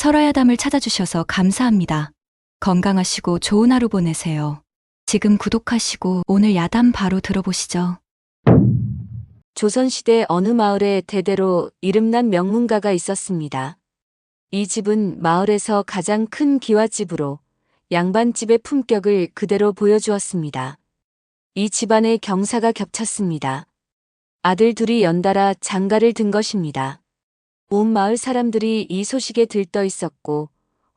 설화야담을 찾아주셔서 감사합니다. 건강하시고 좋은 하루 보내세요. 지금 구독하시고 오늘 야담 바로 들어보시죠. 조선시대 어느 마을에 대대로 이름난 명문가가 있었습니다. 이 집은 마을에서 가장 큰 기와집으로 양반집의 품격을 그대로 보여주었습니다. 이 집안의 경사가 겹쳤습니다. 아들 둘이 연달아 장가를 든 것입니다. 온 마을 사람들이 이 소식에 들떠 있었고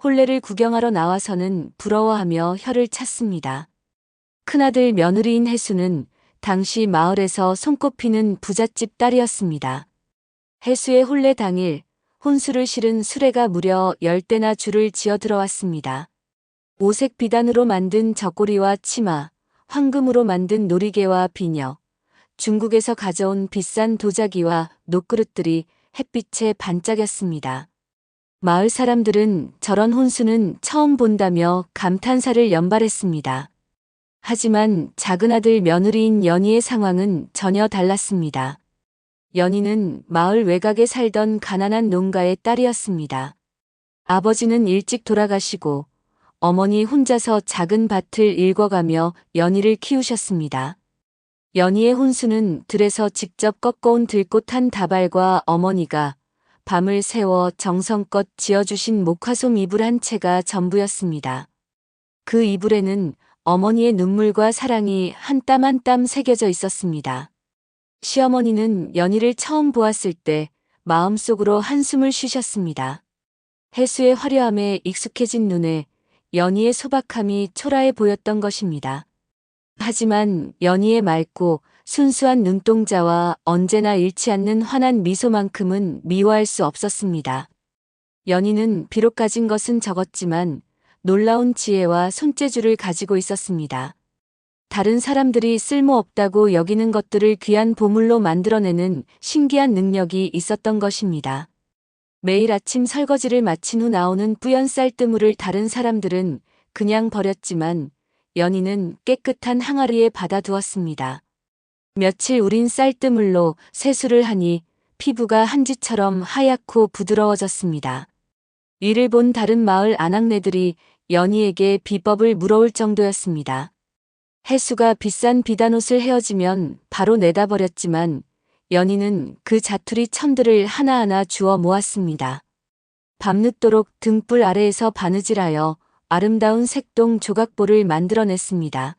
혼례를 구경하러 나와서는 부러워하며 혀를 찼습니다. 큰아들 며느리인 혜수는 당시 마을에서 손꼽히는 부잣집 딸이었습니다. 해수의 혼례 당일 혼수를 실은 수레가 무려 열대나 줄을 지어 들어왔습니다. 오색 비단으로 만든 저고리와 치마, 황금으로 만든 놀이개와 비녀, 중국에서 가져온 비싼 도자기와 녹그릇들이 햇빛에 반짝였습니다. 마을 사람들은 저런 혼수는 처음 본다며 감탄사를 연발했습니다. 하지만 작은 아들 며느리인 연희의 상황은 전혀 달랐습니다. 연희는 마을 외곽에 살던 가난한 농가의 딸이었습니다. 아버지는 일찍 돌아가시고 어머니 혼자서 작은 밭을 일궈가며 연희를 키우셨습니다. 연희의 혼수는 들에서 직접 꺾어온 들꽃 한 다발과 어머니가 밤을 새워 정성껏 지어주신 목화솜 이불 한 채가 전부였습니다. 그 이불에는 어머니의 눈물과 사랑이 한 땀 한 땀 새겨져 있었습니다. 시어머니는 연희를 처음 보았을 때 마음속으로 한숨을 쉬셨습니다. 해수의 화려함에 익숙해진 눈에 연희의 소박함이 초라해 보였던 것입니다. 하지만 연희의 맑고 순수한 눈동자와 언제나 잃지 않는 환한 미소만큼은 미워할 수 없었습니다. 연희는 비록 가진 것은 적었지만 놀라운 지혜와 손재주를 가지고 있었습니다. 다른 사람들이 쓸모없다고 여기는 것들을 귀한 보물로 만들어내는 신기한 능력이 있었던 것입니다. 매일 아침 설거지를 마친 후 나오는 뿌연 쌀뜨물을 다른 사람들은 그냥 버렸지만 연희는 깨끗한 항아리에 받아두었습니다. 며칠 우린 쌀뜨물로 세수를 하니 피부가 한지처럼 하얗고 부드러워졌습니다. 이를 본 다른 마을 아낙네들이 연희에게 비법을 물어올 정도였습니다. 해수가 비싼 비단옷을 헤어지면 바로 내다 버렸지만 연희는 그 자투리 천들을 하나하나 주워 모았습니다. 밤늦도록 등불 아래에서 바느질하여 아름다운 색동 조각볼을 만들어냈습니다.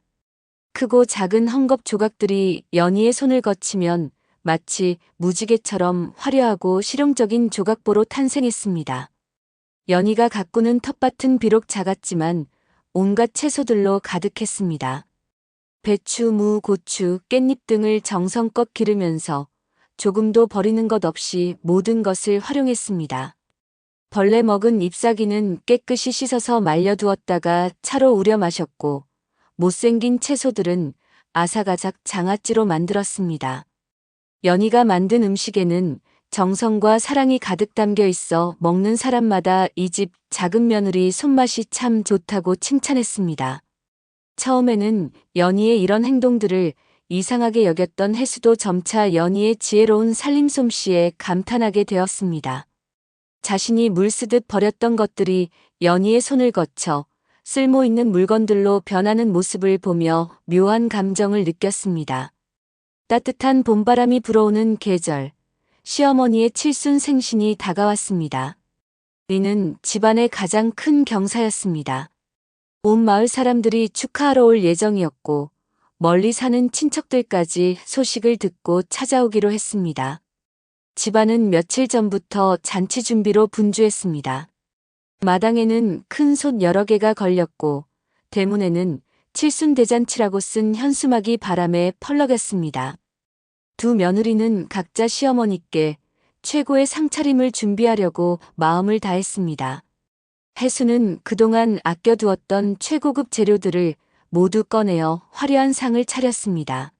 크고 작은 헝겊 조각들이 연희의 손을 거치면 마치 무지개처럼 화려하고 실용적인 조각보로 탄생했습니다. 연희가 가꾸는 텃밭은 비록 작았지만 온갖 채소들로 가득했습니다. 배추, 무, 고추, 깻잎 등을 정성껏 기르면서 조금도 버리는 것 없이 모든 것을 활용했습니다. 벌레 먹은 잎사귀는 깨끗이 씻어서 말려두었다가 차로 우려 마셨고 못생긴 채소들은 아삭아삭 장아찌로 만들었습니다. 연희가 만든 음식에는 정성과 사랑이 가득 담겨 있어 먹는 사람마다 이 집 작은 며느리 손맛이 참 좋다고 칭찬했습니다. 처음에는 연희의 이런 행동들을 이상하게 여겼던 해수도 점차 연희의 지혜로운 살림 솜씨에 감탄하게 되었습니다. 자신이 물 쓰듯 버렸던 것들이 연희의 손을 거쳐 쓸모 있는 물건들로 변하는 모습을 보며 묘한 감정을 느꼈습니다. 따뜻한 봄바람이 불어오는 계절, 시어머니의 칠순 생신이 다가왔습니다. 이는 집안의 가장 큰 경사였습니다. 온 마을 사람들이 축하하러 올 예정이었고, 멀리 사는 친척들까지 소식을 듣고 찾아오기로 했습니다. 집안은 며칠 전부터 잔치 준비로 분주했습니다. 마당에는 큰 솥 여러 개가 걸렸고, 대문에는 칠순대잔치라고 쓴 현수막이 바람에 펄럭였습니다. 두 며느리는 각자 시어머니께 최고의 상차림을 준비하려고 마음을 다했습니다. 해수는 그동안 아껴두었던 최고급 재료들을 모두 꺼내어 화려한 상을 차렸습니다.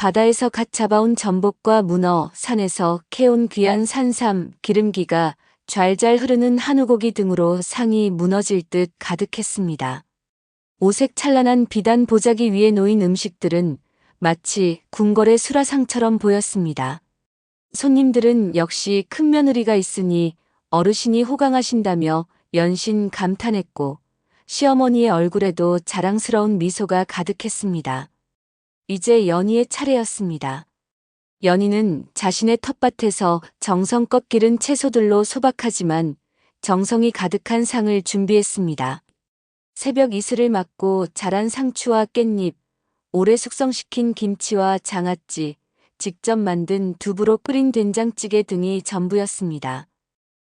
바다에서 갓 잡아온 전복과 문어, 산에서 캐온 귀한 산삼, 기름기가 좔좔 흐르는 한우고기 등으로 상이 무너질 듯 가득했습니다. 오색 찬란한 비단 보자기 위에 놓인 음식들은 마치 궁궐의 수라상처럼 보였습니다. 손님들은 역시 큰 며느리가 있으니 어르신이 호강하신다며 연신 감탄했고 시어머니의 얼굴에도 자랑스러운 미소가 가득했습니다. 이제 연희의 차례였습니다. 연희는 자신의 텃밭에서 정성껏 기른 채소들로 소박하지만 정성이 가득한 상을 준비했습니다. 새벽 이슬을 맞고 자란 상추와 깻잎, 오래 숙성시킨 김치와 장아찌, 직접 만든 두부로 끓인 된장찌개 등이 전부였습니다.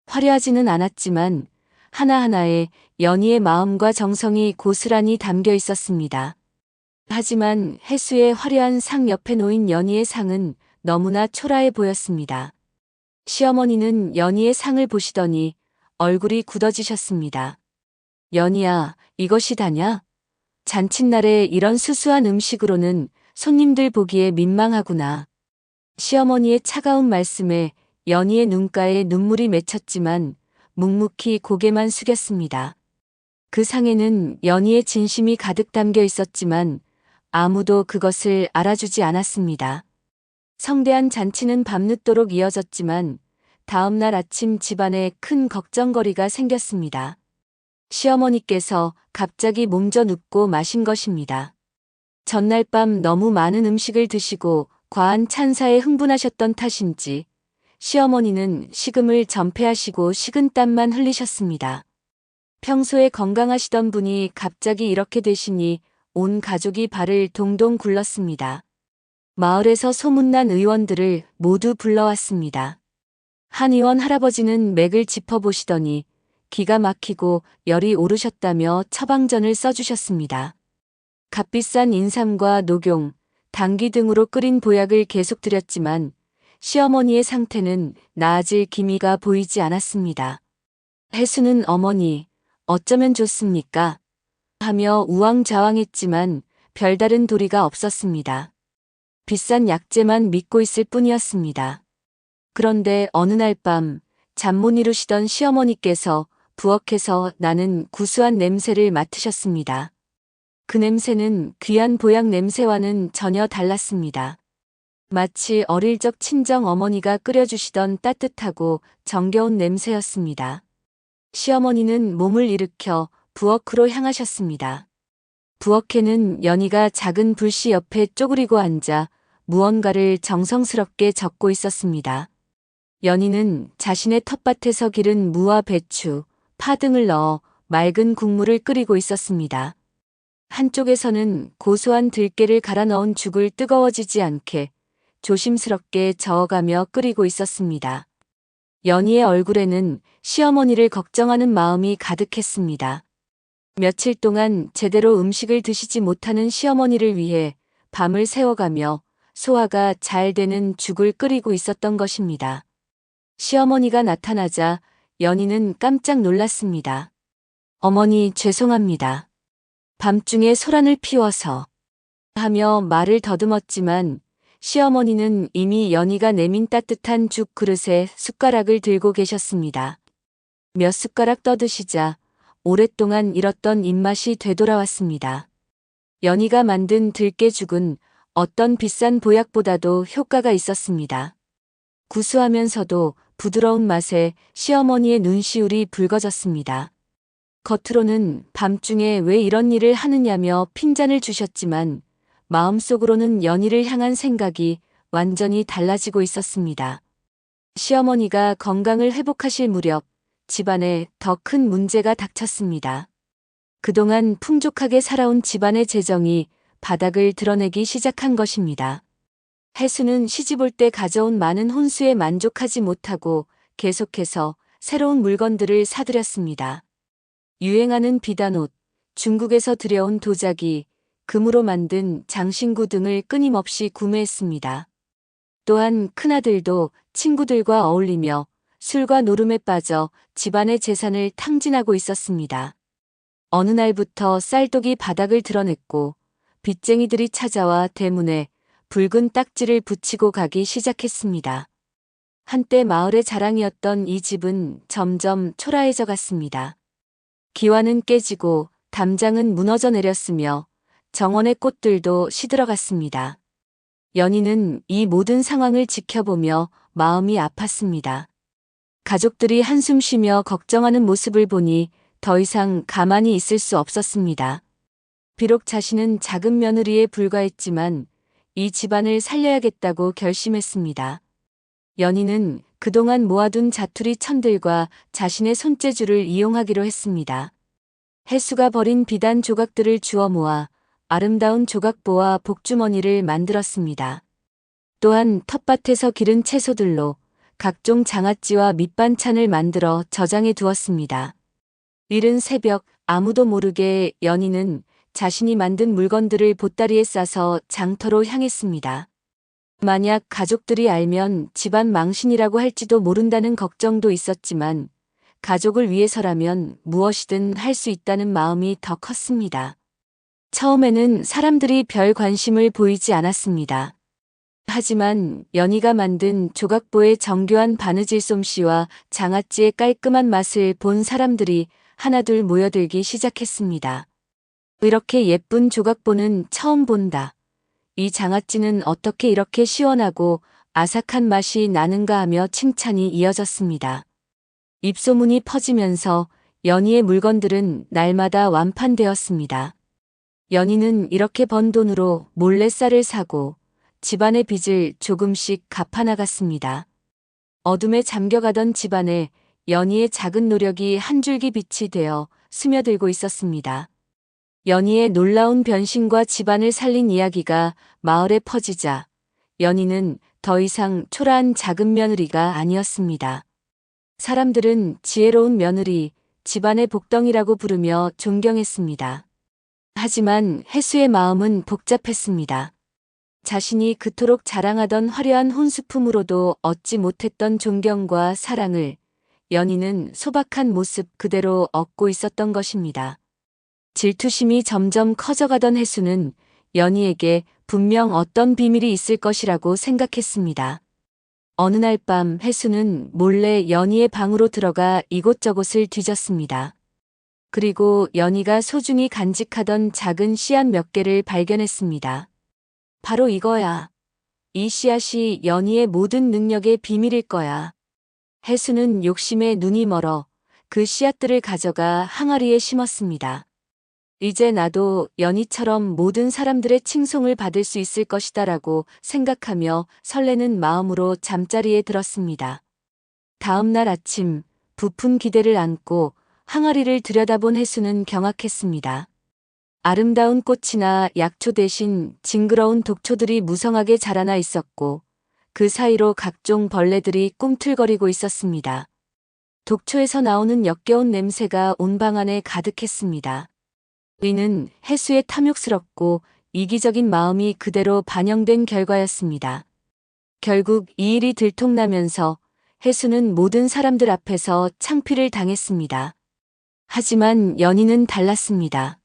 화려하지는 않았지만 하나하나에 연희의 마음과 정성이 고스란히 담겨 있었습니다. 하지만 해수의 화려한 상 옆에 놓인 연희의 상은 너무나 초라해 보였습니다. 시어머니는 연희의 상을 보시더니 얼굴이 굳어지셨습니다. 연희야, 이것이 다냐? 잔칫날에 이런 수수한 음식으로는 손님들 보기에 민망하구나. 시어머니의 차가운 말씀에 연희의 눈가에 눈물이 맺혔지만 묵묵히 고개만 숙였습니다. 그 상에는 연희의 진심이 가득 담겨 있었지만 아무도 그것을 알아주지 않았습니다. 성대한 잔치는 밤늦도록 이어졌지만 다음 날 아침 집안에 큰 걱정거리가 생겼습니다. 시어머니께서 갑자기 몸져 눕고 마신 것입니다. 전날 밤 너무 많은 음식을 드시고 과한 찬사에 흥분하셨던 탓인지 시어머니는 식음을 전폐하시고 식은땀만 흘리셨습니다. 평소에 건강하시던 분이 갑자기 이렇게 되시니 온 가족이 발을 동동 굴렀습니다. 마을에서 소문난 의원들을 모두 불러왔습니다. 한 의원 할아버지는 맥을 짚어보시더니 기가 막히고 열이 오르셨다며 처방전을 써주셨습니다. 값비싼 인삼과 녹용, 당귀 등으로 끓인 보약을 계속 드렸지만 시어머니의 상태는 나아질 기미가 보이지 않았습니다. 해수는 어머니, 어쩌면 좋습니까? 하며 우왕좌왕했지만 별다른 도리가 없었습니다. 비싼 약재만 믿고 있을 뿐이었습니다. 그런데 어느 날 밤 잠 못 이루시던 시어머니께서 부엌에서 나는 구수한 냄새를 맡으셨습니다. 그 냄새는 귀한 보약 냄새와는 전혀 달랐습니다. 마치 어릴 적 친정 어머니가 끓여주시던 따뜻하고 정겨운 냄새였습니다. 시어머니는 몸을 일으켜 부엌으로 향하셨습니다. 부엌에는 연희가 작은 불씨 옆에 쪼그리고 앉아 무언가를 정성스럽게 적고 있었습니다. 연희는 자신의 텃밭에서 기른 무와 배추, 파 등을 넣어 맑은 국물을 끓이고 있었습니다. 한쪽에서는 고소한 들깨를 갈아 넣은 죽을 뜨거워지지 않게 조심스럽게 저어가며 끓이고 있었습니다. 연희의 얼굴에는 시어머니를 걱정하는 마음이 가득했습니다. 며칠 동안 제대로 음식을 드시지 못하는 시어머니를 위해 밤을 새워가며 소화가 잘 되는 죽을 끓이고 있었던 것입니다. 시어머니가 나타나자 연희는 깜짝 놀랐습니다. 어머니 죄송합니다. 밤중에 소란을 피워서 하며 말을 더듬었지만 시어머니는 이미 연희가 내민 따뜻한 죽 그릇에 숟가락을 들고 계셨습니다. 몇 숟가락 떠드시자 오랫동안 잃었던 입맛이 되돌아왔습니다. 연희가 만든 들깨죽은 어떤 비싼 보약보다도 효과가 있었습니다. 구수하면서도 부드러운 맛에 시어머니의 눈시울이 붉어졌습니다. 겉으로는 밤중에 왜 이런 일을 하느냐며 핀잔을 주셨지만 마음속으로는 연희를 향한 생각이 완전히 달라지고 있었습니다. 시어머니가 건강을 회복하실 무렵 집안에 더 큰 문제가 닥쳤습니다. 그동안 풍족하게 살아온 집안의 재정이 바닥을 드러내기 시작한 것입니다. 해수는 시집올 때 가져온 많은 혼수에 만족하지 못하고 계속해서 새로운 물건들을 사들였습니다. 유행하는 비단옷, 중국에서 들여온 도자기, 금으로 만든 장신구 등을 끊임없이 구매했습니다. 또한 큰아들도 친구들과 어울리며 술과 노름에 빠져 집안의 재산을 탕진하고 있었습니다. 어느 날부터 쌀독이 바닥을 드러냈고 빚쟁이들이 찾아와 대문에 붉은 딱지를 붙이고 가기 시작했습니다. 한때 마을의 자랑이었던 이 집은 점점 초라해져 갔습니다. 기와는 깨지고 담장은 무너져 내렸으며 정원의 꽃들도 시들어갔습니다. 연희는 이 모든 상황을 지켜보며 마음이 아팠습니다. 가족들이 한숨 쉬며 걱정하는 모습을 보니 더 이상 가만히 있을 수 없었습니다. 비록 자신은 작은 며느리에 불과했지만 이 집안을 살려야겠다고 결심했습니다. 연희는 그동안 모아둔 자투리 천들과 자신의 손재주를 이용하기로 했습니다. 혜수가 버린 비단 조각들을 주워 모아 아름다운 조각보와 복주머니를 만들었습니다. 또한 텃밭에서 기른 채소들로 각종 장아찌와 밑반찬을 만들어 저장해 두었습니다. 이른 새벽 아무도 모르게 연희는 자신이 만든 물건들을 보따리에 싸서 장터로 향했습니다. 만약 가족들이 알면 집안 망신이라고 할지도 모른다는 걱정도 있었지만 가족을 위해서라면 무엇이든 할 수 있다는 마음이 더 컸습니다. 처음에는 사람들이 별 관심을 보이지 않았습니다. 하지만 연희가 만든 조각보의 정교한 바느질 솜씨와 장아찌의 깔끔한 맛을 본 사람들이 하나둘 모여들기 시작했습니다. 이렇게 예쁜 조각보는 처음 본다. 이 장아찌는 어떻게 이렇게 시원하고 아삭한 맛이 나는가 하며 칭찬이 이어졌습니다. 입소문이 퍼지면서 연희의 물건들은 날마다 완판되었습니다. 연희는 이렇게 번 돈으로 몰래 쌀을 사고 집안의 빚을 조금씩 갚아나갔습니다. 어둠에 잠겨가던 집안에 연희의 작은 노력이 한 줄기 빛이 되어 스며들고 있었습니다. 연희의 놀라운 변신과 집안을 살린 이야기가 마을에 퍼지자 연희는 더 이상 초라한 작은 며느리가 아니었습니다. 사람들은 지혜로운 며느리, 집안의 복덩이라고 부르며 존경했습니다. 하지만 혜수의 마음은 복잡했습니다. 자신이 그토록 자랑하던 화려한 혼수품으로도 얻지 못했던 존경과 사랑을 연희는 소박한 모습 그대로 얻고 있었던 것입니다. 질투심이 점점 커져가던 혜수는 연희에게 분명 어떤 비밀이 있을 것이라고 생각했습니다. 어느 날밤 혜수는 몰래 연희의 방으로 들어가 이곳저곳을 뒤졌습니다. 그리고 연희가 소중히 간직하던 작은 씨앗 몇 개를 발견했습니다. 바로 이거야. 이 씨앗이 연희의 모든 능력의 비밀일 거야. 혜수는 욕심에 눈이 멀어 그 씨앗들을 가져가 항아리에 심었습니다. 이제 나도 연희처럼 모든 사람들의 칭송을 받을 수 있을 것이다라고 생각하며 설레는 마음으로 잠자리에 들었습니다. 다음 날 아침 부푼 기대를 안고 항아리를 들여다본 혜수는 경악했습니다. 아름다운 꽃이나 약초 대신 징그러운 독초들이 무성하게 자라나 있었고 그 사이로 각종 벌레들이 꿈틀거리고 있었습니다. 독초에서 나오는 역겨운 냄새가 온 방 안에 가득했습니다. 이는 혜수의 탐욕스럽고 이기적인 마음이 그대로 반영된 결과였습니다. 결국 이 일이 들통나면서 혜수는 모든 사람들 앞에서 창피를 당했습니다. 하지만 연희는 달랐습니다.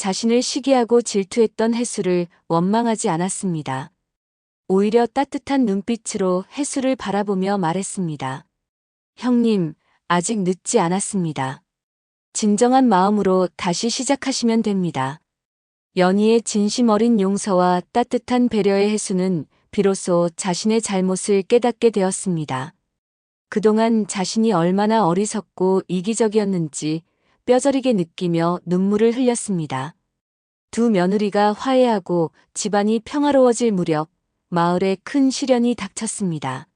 자신을 시기하고 질투했던 혜수를 원망하지 않았습니다. 오히려 따뜻한 눈빛으로 혜수를 바라보며 말했습니다. 형님, 아직 늦지 않았습니다. 진정한 마음으로 다시 시작하시면 됩니다. 연희의 진심 어린 용서와 따뜻한 배려의 혜수는 비로소 자신의 잘못을 깨닫게 되었습니다. 그동안 자신이 얼마나 어리석고 이기적이었는지 뼈저리게 느끼며 눈물을 흘렸습니다. 두 며느리가 화해하고 집안이 평화로워질 무렵 마을에 큰 시련이 닥쳤습니다.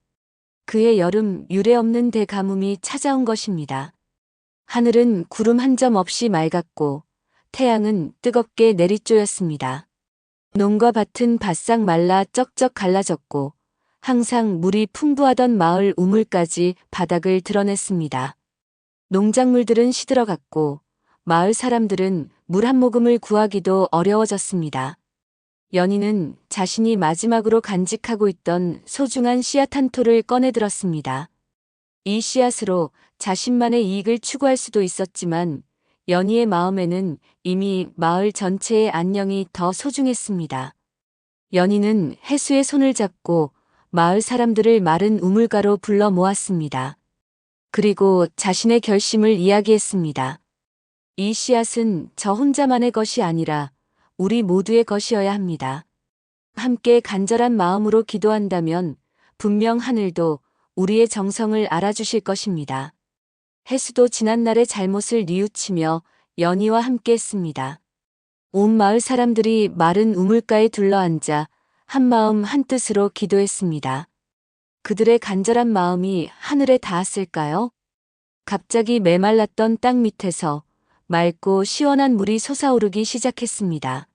그해 여름 유례 없는 대가뭄이 찾아온 것입니다. 하늘은 구름 한 점 없이 맑았고 태양은 뜨겁게 내리쪼였습니다. 농과 밭은 바싹 말라 쩍쩍 갈라졌고 항상 물이 풍부하던 마을 우물까지 바닥을 드러냈습니다. 농작물들은 시들어갔고 마을 사람들은 물 한 모금을 구하기도 어려워졌습니다. 연희는 자신이 마지막으로 간직하고 있던 소중한 씨앗 한 토를 꺼내들었습니다. 이 씨앗으로 자신만의 이익을 추구할 수도 있었지만 연희의 마음에는 이미 마을 전체의 안녕이 더 소중했습니다. 연희는 해수의 손을 잡고 마을 사람들을 마른 우물가로 불러 모았습니다. 그리고 자신의 결심을 이야기했습니다. 이 씨앗은 저 혼자만의 것이 아니라 우리 모두의 것이어야 합니다. 함께 간절한 마음으로 기도한다면 분명 하늘도 우리의 정성을 알아주실 것입니다. 해수도 지난날의 잘못을 뉘우치며 연희와 함께 했습니다. 온 마을 사람들이 마른 우물가에 둘러앉아 한마음 한뜻으로 기도했습니다. 그들의 간절한 마음이 하늘에 닿았을까요? 갑자기 메말랐던 땅 밑에서 맑고 시원한 물이 솟아오르기 시작했습니다.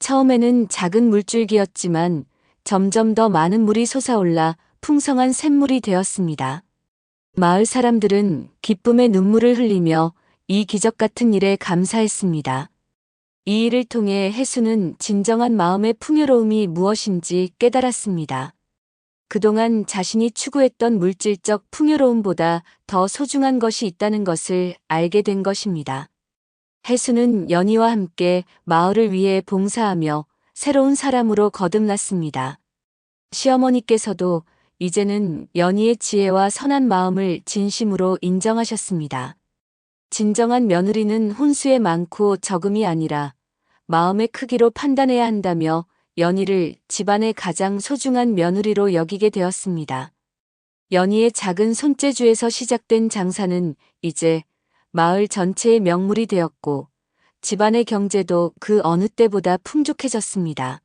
처음에는 작은 물줄기였지만 점점 더 많은 물이 솟아올라 풍성한 샘물이 되었습니다. 마을 사람들은 기쁨의 눈물을 흘리며 이 기적 같은 일에 감사했습니다. 이 일을 통해 해수는 진정한 마음의 풍요로움이 무엇인지 깨달았습니다. 그동안 자신이 추구했던 물질적 풍요로움보다 더 소중한 것이 있다는 것을 알게 된 것입니다. 해수는 연희와 함께 마을을 위해 봉사하며 새로운 사람으로 거듭났습니다. 시어머니께서도 이제는 연희의 지혜와 선한 마음을 진심으로 인정하셨습니다. 진정한 며느리는 혼수에 많고 적음이 아니라 마음의 크기로 판단해야 한다며 연희를 집안의 가장 소중한 며느리로 여기게 되었습니다. 연희의 작은 손재주에서 시작된 장사는 이제 마을 전체의 명물이 되었고 집안의 경제도 그 어느 때보다 풍족해졌습니다.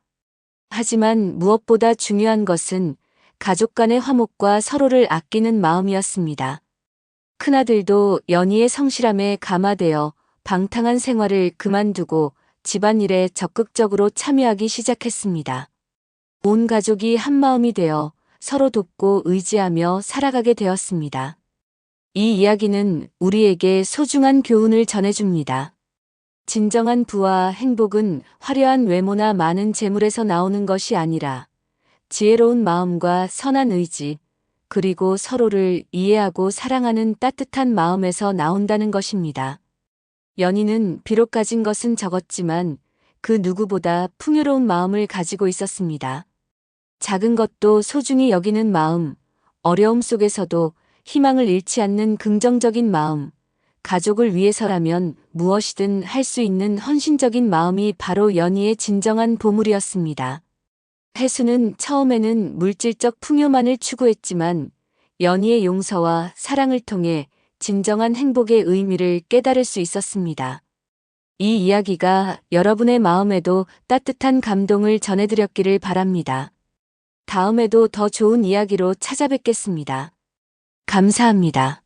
하지만 무엇보다 중요한 것은 가족 간의 화목과 서로를 아끼는 마음이었습니다. 큰아들도 연희의 성실함에 감화되어 방탕한 생활을 그만두고 집안일에 적극적으로 참여하기 시작했습니다. 온 가족이 한마음이 되어 서로 돕고 의지하며 살아가게 되었습니다. 이 이야기는 우리에게 소중한 교훈을 전해줍니다. 진정한 부와 행복은 화려한 외모나 많은 재물에서 나오는 것이 아니라 지혜로운 마음과 선한 의지, 그리고 서로를 이해하고 사랑하는 따뜻한 마음에서 나온다는 것입니다. 연희는 비록 가진 것은 적었지만 그 누구보다 풍요로운 마음을 가지고 있었습니다. 작은 것도 소중히 여기는 마음, 어려움 속에서도 희망을 잃지 않는 긍정적인 마음, 가족을 위해서라면 무엇이든 할 수 있는 헌신적인 마음이 바로 연희의 진정한 보물이었습니다. 해수는 처음에는 물질적 풍요만을 추구했지만 연희의 용서와 사랑을 통해 진정한 행복의 의미를 깨달을 수 있었습니다. 이 이야기가 여러분의 마음에도 따뜻한 감동을 전해드렸기를 바랍니다. 다음에도 더 좋은 이야기로 찾아뵙겠습니다. 감사합니다.